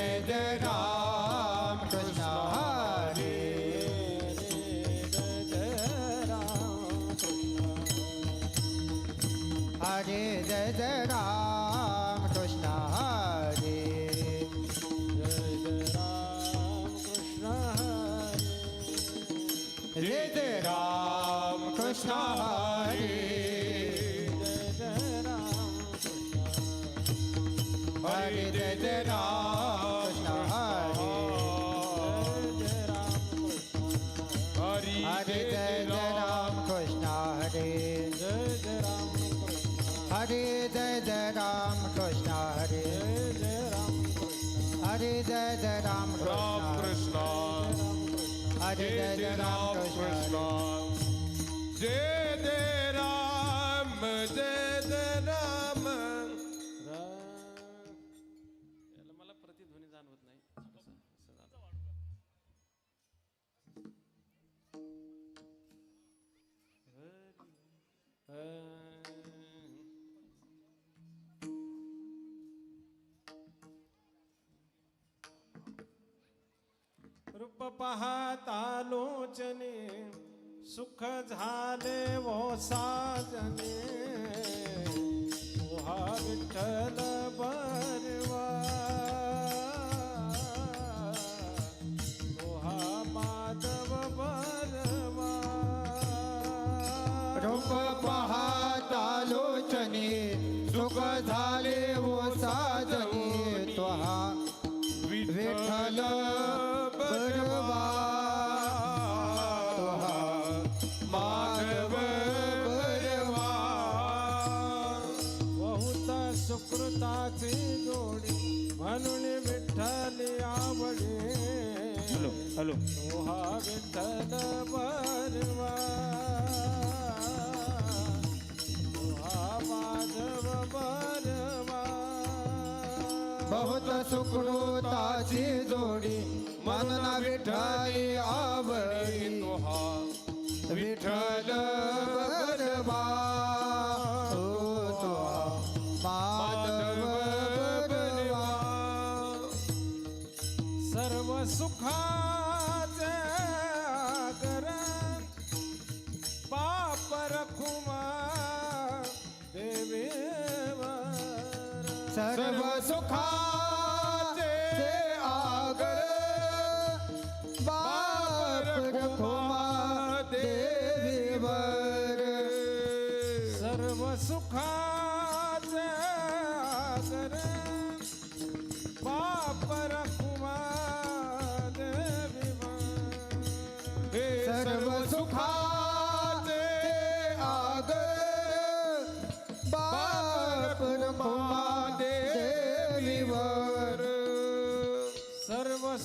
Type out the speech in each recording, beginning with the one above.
जय जय कृष्ण हरे हरे जय जय राम कृष्ण हरे हरे जय जय राम राम कृष्ण कृष्ण हरे जय जय जय जय राम राम कृष्ण। कृष्ण जय जय राम जय जय रूप पाहता लोचने सुख झाले वो साजने. विठ्ठल हॅलो. हॅलो हा विठ्ठल बरवा हा माधव बरवा बहुत सुकृताची जोडी मनना विठ्ठली आवडी विठ्ठल बरवा हो तो माधव सर्व सुखाचे आगर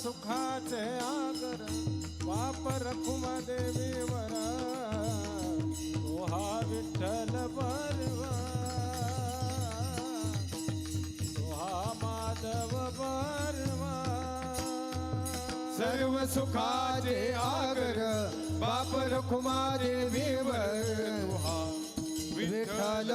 सुखाचे आगर पाप रखुमा देवीवर तो हा विठ्ठल बरवा तो हा माधव बरवा। सर्व सुखाचे आगर बाप रखुमा देवीवर विठ्ठल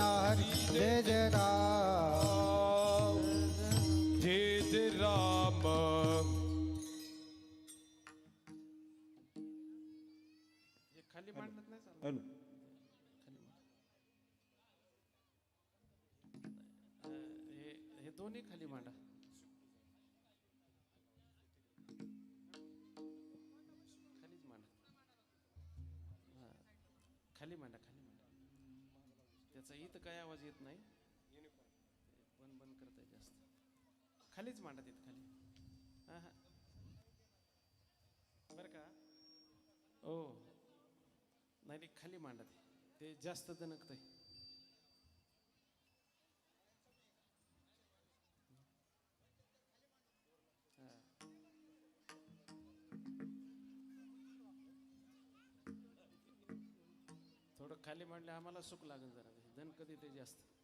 हरे जय जय राम। जय जय राम। हे खाली मांडत नाही हे हे दोन्ही खाली मांडा. त्यांचा इथं काय आवाज येत नाही. पण बंद करताय जास्त. खालीच मांडत येत खाली. हां हां. बरं का? हो. ओ नाही खाली मांडत ते. जास्त दणकत आहे थोडं खाली मांडलं आम्हाला सुख लागेल जरा. धन कधी ते जास्त.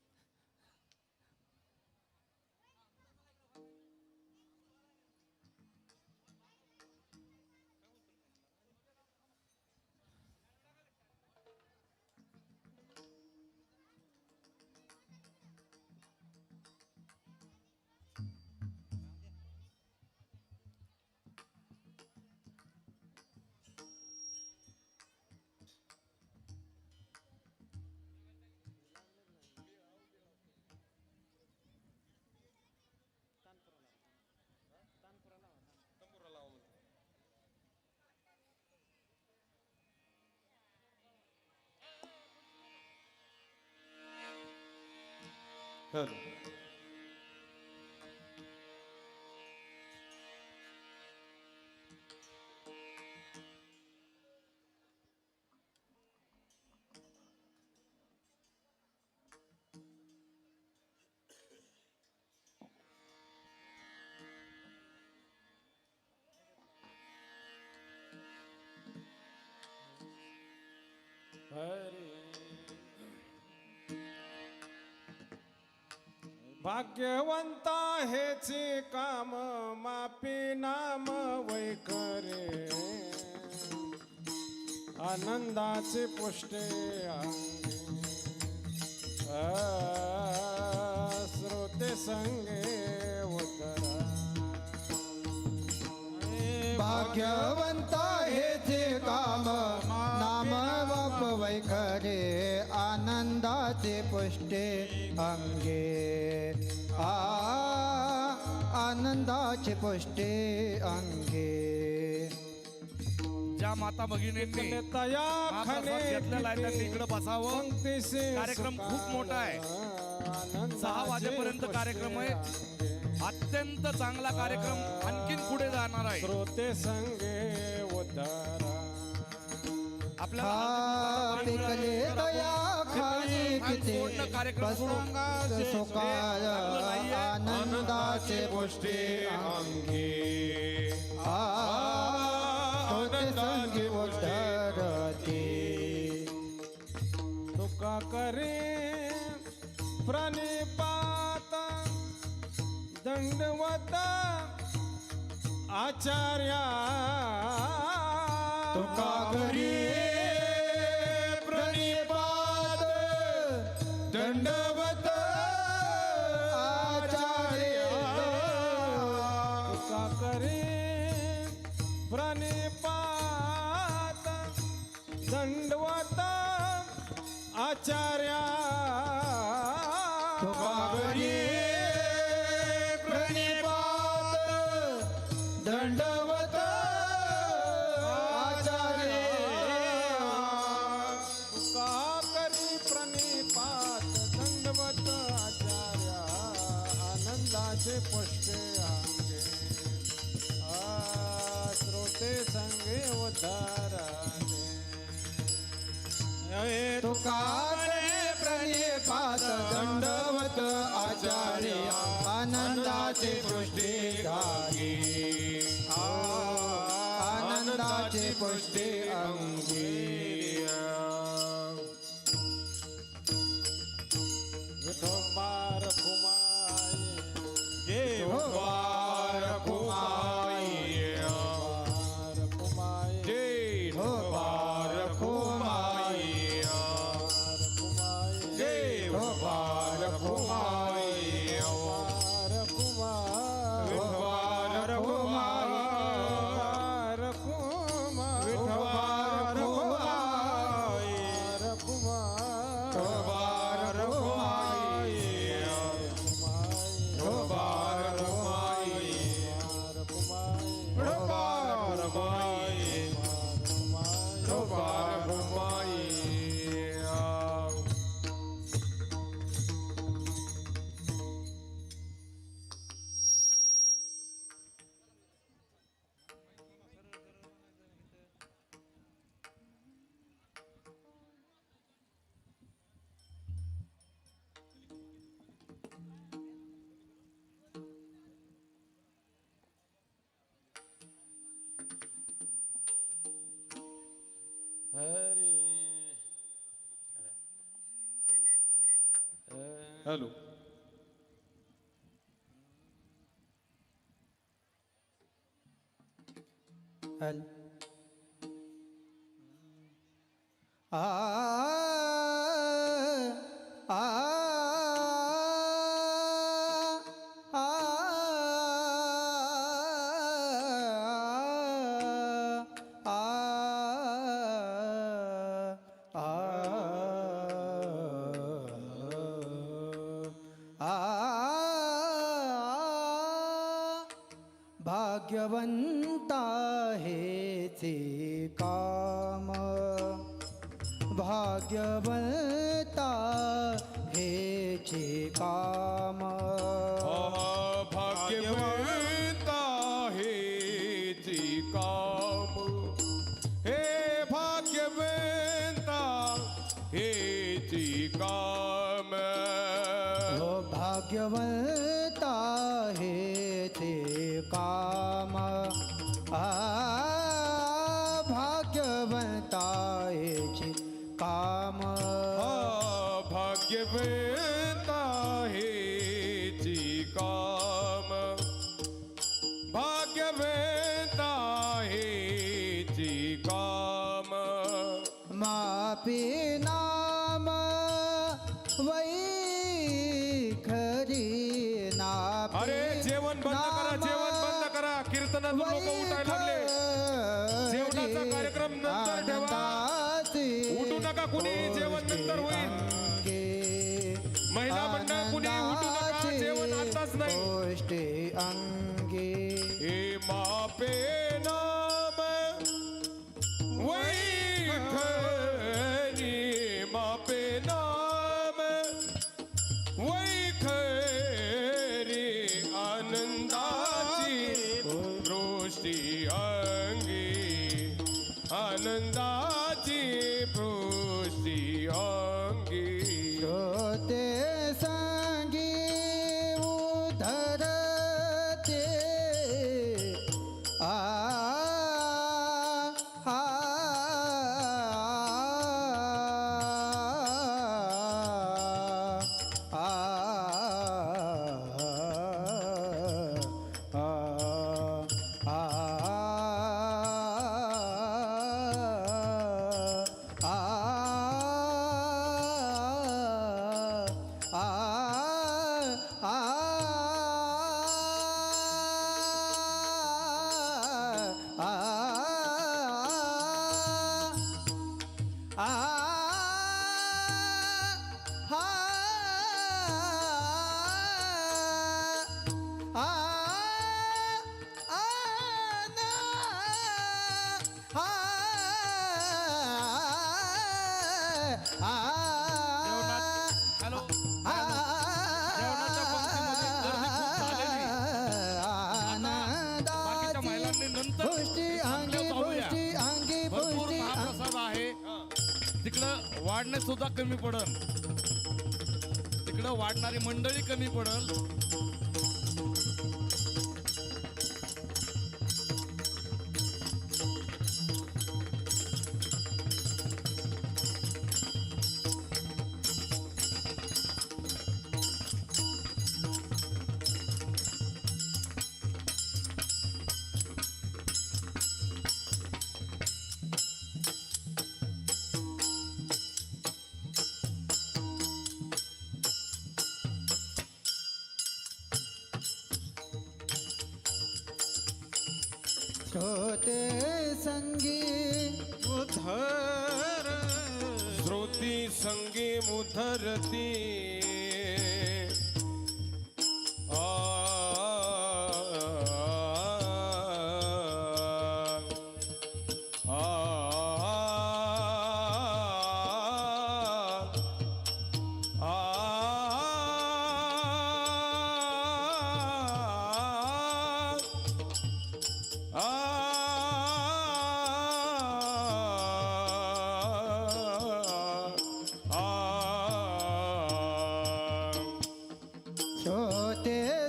ಹೌದು Hey. भाग्यवंता हेचे काम मापी नाम वैखरे आनंदाचे पुष्टे श्रोते संगे उतरा भाग्यवंता हेचे काम नाम बाप वैखरे आनंदाचे पुष्टे अंगे. आ आनंदाचे पुष्टे अंगे. ज्या माता भगिनींनी तया महाप्रसाद घेतलेला आहे त्यांनी इकडे बसावं. कार्यक्रम खूप मोठा आहे. सहा वाजेपर्यंत कार्यक्रम आहे. अत्यंत चांगला कार्यक्रम आणखीन पुढे जाणार आहे. श्रोते संगे उतारा. आपल्याला किती बसंगात सुखाय आनंदाचे गोष्टी अंगी. संगी उद्धरती तुका करे प्रणिपात दंडवत आचार्या. प्रणिपात दंडवत आचार्या दंडवत ألو ألو भाग्यवंता हेति काम। भाग्यवंता हेचे काम। भाग्यवंता हेति काम। हे भाग्यवंता हेति काम। भाग्यवंत คุณนี้ कमी पडल. तिकडं वाढणारी मंडळी कमी पडल. संगी उधर। श्रुती संगी मुधरती ter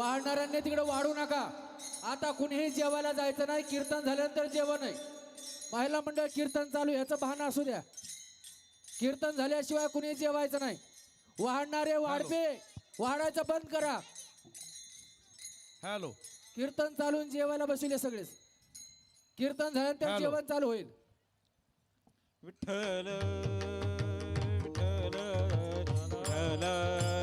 वाढणाऱ्यांनी तिकडे वाढू नका. आता कुणीही जेवायला जायचं नाही कीर्तन झाल्यानंतर जेवण आहे. महिला मंडळ कीर्तन चालू याचं बहाणं असू द्या. कीर्तन झाल्याशिवाय कुणी जेवायचं नाही. वाढणारे वाढपे वाढायचं बंद करा. हॅलो. कीर्तन चालून जेवायला बसले सगळेच. कीर्तन झाल्यानंतर. जेवण चालू होईल. विठ्ठल विठ्ठल विठ्ठल विठ्ठल.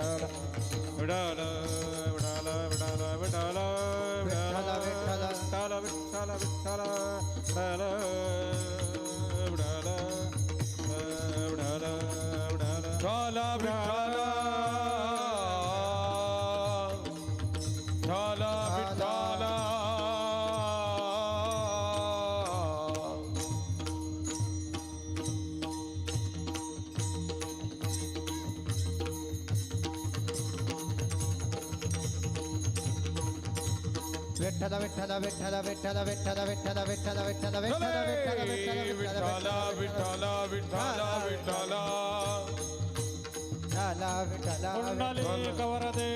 विठ्ठल विठ्ठल विठ्ठल विठ्ठल विठ्ठल विठ्ठल, विठ्ठल. विठ्ठल विठ्ठल विठ्ठल विठ्ठल विठ्ठल विठ्ठल विठ्ठल विठ्ठल विठ्ठल विठ्ठल विठ्ठल विठ्ठल विठ्ठल विठ्ठल विठ्ठल विठ्ठल विठ्ठल विठ्ठल विठ्ठल विठ्ठल कवरदे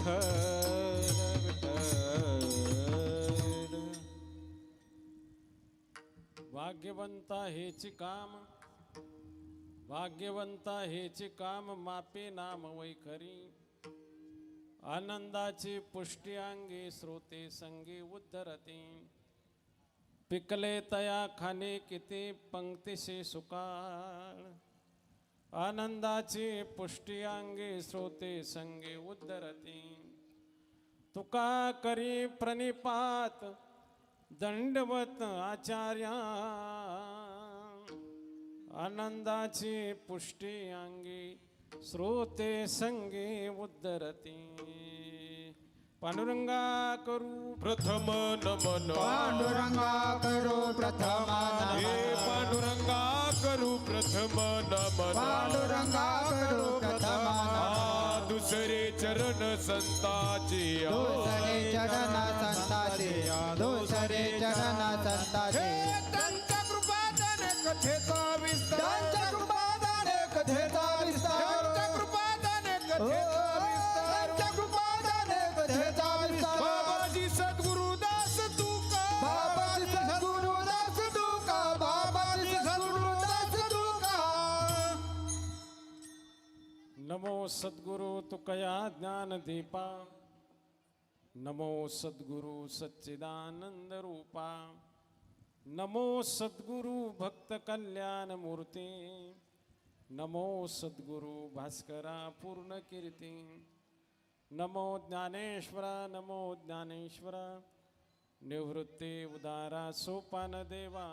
विठ्ठल विठ्ठल भाग्यवंता हेची काम भाग्यवंता हेची काम मापे नाम वैखरी. आनंदाची पुष्टी अंगी श्रोते संगी उद्धरती. पिकले तया खाणे किती पंक्तीशी सुकाळ. आनंदाची पुष्टी अंगी श्रोते संगी उद्धरती. तुका करी प्रणिपात दंडवत आचार्या. आनंदाची पुष्टी अंगी श्रोते संगी उद्धरती. पांडुरंगा करू. प्रथम नमन. पांडुरंगा करू प्रथम हे पांडुरंगा करू प्रथम नमन. पांडुरंगा करू प्रथम दुसरे चरण संताची. दुसरे चरण संताचे. सद्गुरु तुकया ज्ञानदीपा नमो सद्गुरु सच्चिदानंद रूपा। नमो सद्गुरु भक्त कल्याण मूर्ती। नमो सद्गुरु भास्करा पूर्ण कीर्ती। नमो ज्ञानेश्वरा नमो ज्ञानेश्वरा। निवृत्ती उदारा सोपान देवा।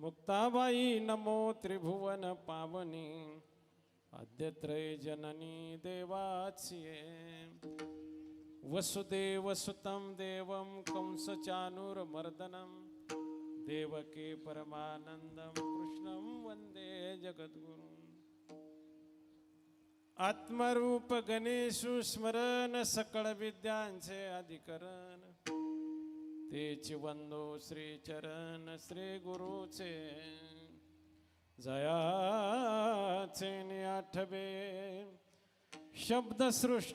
मुक्ताबाई नमो त्रिभुवन पावनी। अद्यत्रय जननी देवाचिये वसुदेव सुतं देवं कंसचानुर्मर्दनं. देवके परमानन्दं कृष्णं वन्दे जगद्गुरुम् आत्मरूप गणेशु स्मरण सकळ विद्यांचे अधिकरण. तेच वंदो श्री चरण श्री गुरुचे. जयाचे नि आठवे शब्दसृष्टी